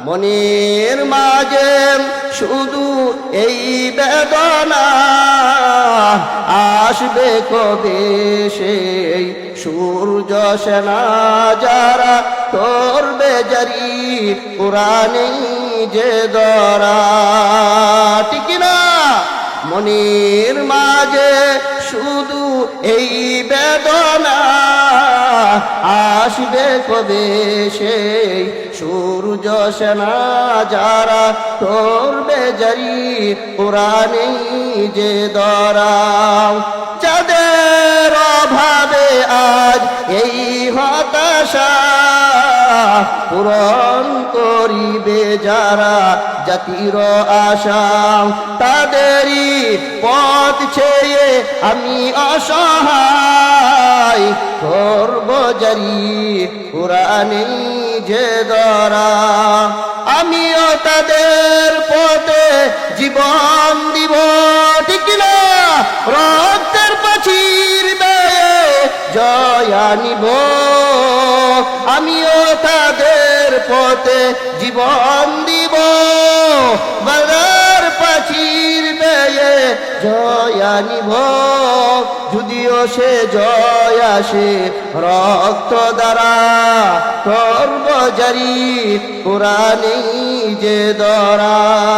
মনের মাঝে শুধু এই বেদনা। আসবে কবে সূর্য সেনা যারা করবে জারি পুরাণে যে দরা। ঠিক না মনের মাঝে শুধু এই বেদনা। আসবে কবে সেই সূর্য সেনা যারা করবে জারি পুরাণে যে দরা যাদের অভাবে আজ এই হতাশা পূরণ করিবে যারা জাতির আশা, তাদেরই পথ ছেয়ে আমি অসহায় করব জারি পুরাণে যে দরা। আমিও তাদের পথে জীবন দিব, ঠিক রক্তের পাচির বেয়ে জয় আনিব। আমিও তাদের পথে জীবন দিব। আনিব যদিও সে জয় আসে রক্ত দ্বারা। জারি কোরআনে যে দরা।